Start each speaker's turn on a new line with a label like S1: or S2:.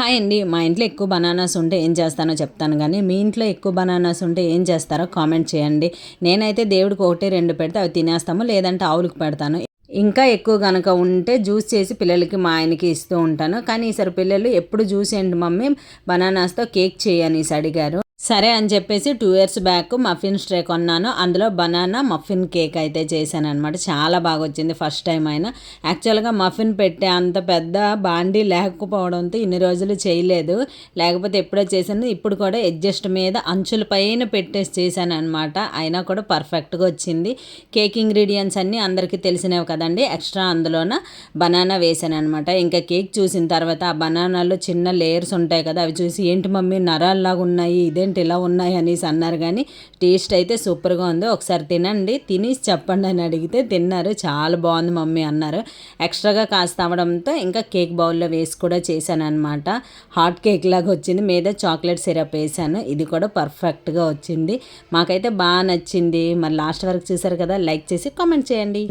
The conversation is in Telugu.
S1: హాయ్ అండి. మా ఇంట్లో ఎక్కువ బనానాస్ ఉంటే ఏం చేస్తానో చెప్తాను కానీ మీ ఇంట్లో ఎక్కువ బనానాస్ ఉంటే ఏం చేస్తారో కామెంట్ చేయండి. నేనైతే దేవుడికి ఒకటి రెండు పెడితే అవి తినేస్తాము లేదంటే ఆవులకు పెడతాను. ఇంకా ఎక్కువ కనుక ఉంటే జ్యూస్ చేసి పిల్లలకి మా ఆయనకి ఇస్తూ ఉంటాను. కానీ ఈసారి పిల్లలు ఎప్పుడు జ్యూస్ ఏంటి మమ్మీ బనానాస్తో కేక్ చేయని అడిగారు. సరే అని చెప్పేసి two years back muffin tray కొన్నాను. అందులో బనానా మఫిన్ కేక్ అయితే చేశాను అనమాట చాలా బాగా వచ్చింది ఫస్ట్ టైం అయినా యాక్చువల్గా మఫిన్ పెట్టే అంత పెద్ద బాండీ లేకపోవడంతో ఇన్ని రోజులు చేయలేదు. లేకపోతే ఎప్పుడో చేశాను. ఇప్పుడు కూడా అడ్జస్ట్ మీద అంచుల పైన పెట్టేసి చేశాను అనమాట అయినా కూడా పర్ఫెక్ట్గా వచ్చింది. కేక్ ఇంగ్రీడియంట్స్ అన్నీ అందరికీ తెలిసినవి కదండి. ఎక్స్ట్రా అందులోన బనానా వేసాను అనమాట ఇంకా కేక్ చూసిన తర్వాత ఆ బనానాలో చిన్న లేయర్స్ ఉంటాయి కదా అవి చూసి ఏంటి మమ్మీ నరాల్లాగా ఉన్నాయి ఇదే ఏంటి ఇలా ఉన్నాయి అనేసి అన్నారు కానీ టేస్ట్ అయితే సూపర్గా ఉంది ఒకసారి తినండి. తినేసి చెప్పండి అని అడిగితే తిన్నారు. చాలా బాగుంది మమ్మీ అన్నారు. ఎక్స్ట్రాగా కాస్త అవ్వడంతో ఇంకా కేక్ బౌల్లో వేసి కూడా చేశాను అనమాట హాట్ కేక్ లాగా వచ్చింది. మీద చాక్లెట్ సిరప్ వేసాను ఇది కూడా పర్ఫెక్ట్గా వచ్చింది. మాకైతే బాగా నచ్చింది. మరి లాస్ట్ వరకు చూసారు కదా లైక్ చేసి కామెంట్ చేయండి.